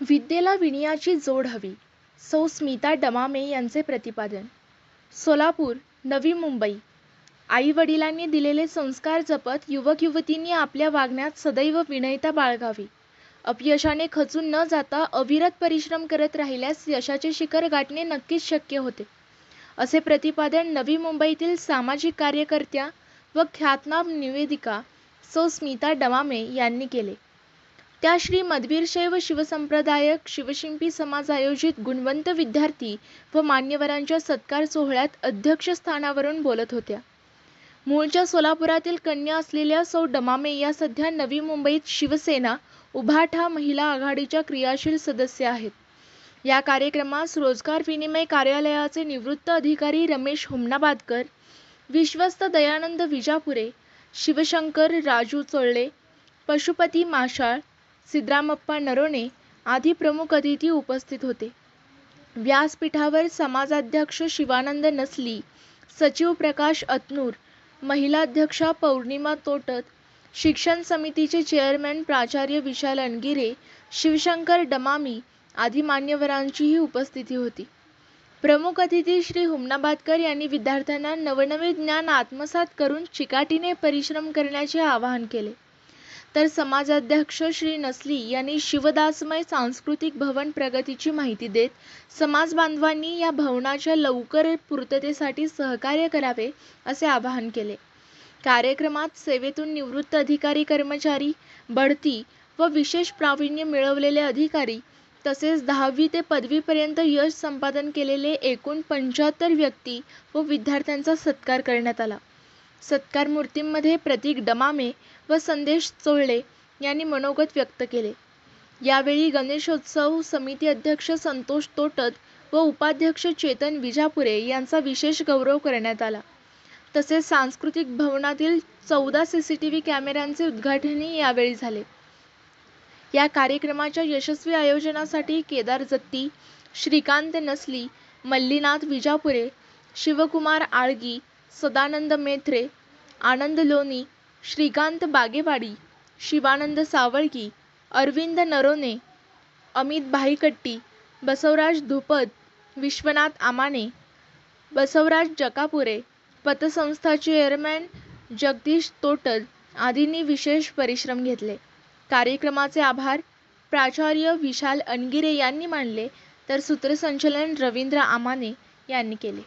विद्येला विनयाची जोड हवी, सौ. स्मिता डमामे यांचे प्रतिपादन सोलापूर, नवी मुंबई आई-वडिलांनी दिलेले संस्कार जपत युवक-युवतींनी आपल्या वागण्यात सदैव विनयता बाळगावी. अपयशाने खचून न जाता अविरत परिश्रम करत राहिल्यास यशाचे शिखर गाठणे नक्कीच शक्य होते, असे प्रतिपादन नवी मुंबईतील सामाजिक कार्यकर्त्या व ख्यातनाम निवेदिका सौ. स्मिता डमामे यांनी केले. त्या श्री मधवीरशैव शिवसंप्रदायक शिवशिंपी समाज आयोजित गुणवंत विद्यार्थी व मान्यवरांच्या सत्कार सोहळ्यात अध्यक्षस्थानावरून बोलत होत्या. मूळच्या सोलापुरातील कन्या असलेल्या सौ. डमामे या सध्या नवी मुंबईत शिवसेना उभाठा महिला आघाडीच्या क्रियाशील सदस्य आहेत. या कार्यक्रमास रोजगार विनिमय कार्यालयाचे निवृत्त अधिकारी रमेश हुमनाबादकर, विश्वस्त दयानंद विजापुरे, शिवशंकर राजू चोळले पशुपती माशाळ, सिद्रामप्पा नरोणे आदी प्रमुख अतिथी उपस्थित होते. व्यासपीठावर समाजाध्यक्ष शिवानंद नसली, सचिव प्रकाश अतनूर, महिलाध्यक्षा पौर्णिमा तोटत, शिक्षण समितीचे चेअरमॅन प्राचार्य विशाल अणगिरे, शिवशंकर डमामी आदी मान्यवरांचीही उपस्थिती होती. प्रमुख अतिथी श्री. हुमनाबादकर यांनी विद्यार्थ्यांना नवनवे ज्ञान आत्मसात करून चिकाटीने परिश्रम करण्याचे आवाहन केले, तर समाजाध्यक्ष श्री. नसली यांनी शिवदासमय सांस्कृतिक भवन प्रगतीची माहिती देत समाज बांधवांनी या भवनाच्या लवकर पूर्ततेसाठी सहकार्य करावे, असे आवाहन केले. कार्यक्रमात सेवेतून निवृत्त अधिकारी-कर्मचारी, बढती व विशेष प्रावीण्य मिळवलेले अधिकारी तसेच दहावी ते पदवीपर्यंत यश संपादन केलेले एकूण पंच्याहत्तर व्यक्ती व विद्यार्थ्यांचा सत्कार करण्यात आला. सत्कारमूर्तींमध्ये प्रतीक डमामे व संदेश चोळले यांनी मनोगत व्यक्त केले. यावेळी गणेशोत्सव समिती अध्यक्ष संतोष तोटत व उपाध्यक्ष चेतन विजापुरे यांचा विशेष गौरव करण्यात आला. तसेच सांस्कृतिक भवनातील चौदा सी सी टी व्ही कॅमेऱ्यांचे उद्घाटनही यावेळी झाले. या कार्यक्रमाच्या यशस्वी आयोजनासाठी केदार जत्ती, श्रीकांत नसली, मल्लीनाथ विजापुरे, शिवकुमार आळगी, सदानंद मेथ्रे, आनंद लोणी, श्रीकांत बागेवाडी, शिवानंद सावळकी अरविंद नरोने अमित भाईकट्टी, बसवराज धुपत विश्वनाथ आमाने बसवराज जकापुरे, पतसंस्था चेअरमॅन जगदीश तोटद आदींनी विशेष परिश्रम घेतले. कार्यक्रमाचे आभार प्राचार्य विशाल अनगिरे यांनी मानले तर सूत्रसंचलन रवींद्र आमाने यांनी केले.